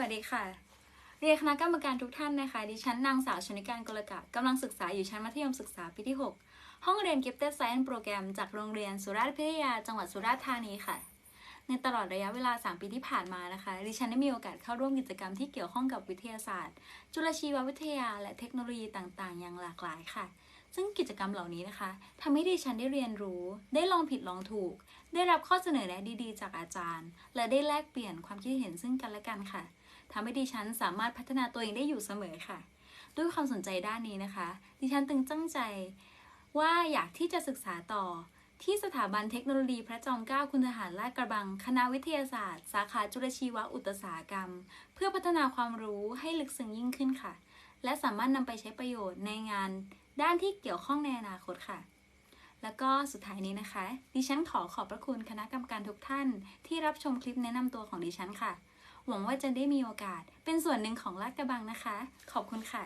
วัสดีค่ะ เรียนคณะกรรมการทุกท่านนะคะ ดิฉันนางสาวชนิการกลกะกำลังศึกษาอยู่ชั้นมัธยมศึกษาปีที่ 6 ห้องเรียน Gifted Science Program จากโรงเรียนสุราษฎร์พิทยา จังหวัดสุราษฎร์ธานีค่ะ ในตลอดระยะเวลา 3 ปีที่ผ่านมานะคะ ดิฉันได้มีโอกาสเข้าร่วมกิจกรรมที่เกี่ยวข้องกับวิทยาศาสตร์ จุลชีววิทยา และเทคโนโลยีต่างๆ อย่างหลากหลายค่ะซึ่งกิจกรรมเหล่านี้นะคะทำให้ดิฉันได้เรียนรู้ ได้ลองผิดลองถูก ได้รับข้อเสนอแนะดีๆ จากอาจารย์ และได้แลกเปลี่ยนความคิดเห็นซึ่งกันและกันค่ะ ทำให้ดิฉันสามารถพัฒนาตัวเองได้อยู่เสมอค่ะ ด้วยความสนใจด้านนี้นะคะ ดิฉันตึงตั้งใจว่าอยากที่จะศึกษาต่อที่สถาบันเทคโนโลยีพระจอมเกล้าคุณทหารลาดกระบัง คณะวิทยาศาสตร์ สาขาจุลชีวอุตสาหกรรม เพื่อพัฒนาความรู้ให้ลึกซึ้งยิ่งขึ้นค่ะ และสามารถนำไปใช้ประโยชน์ในงานด้านที่เกี่ยวข้องในอนาคตค่ะ แล้วก็สุดท้ายนี้นะคะ ดิฉันขอขอบพระคุณคณะกรรมการทุกท่าน ที่รับชมคลิปแนะนำตัวของดิฉันค่ะ หวังว่าจะได้มีโอกาส เป็นส่วนหนึ่งของลาดกระบังนะคะ ขอบคุณค่ะ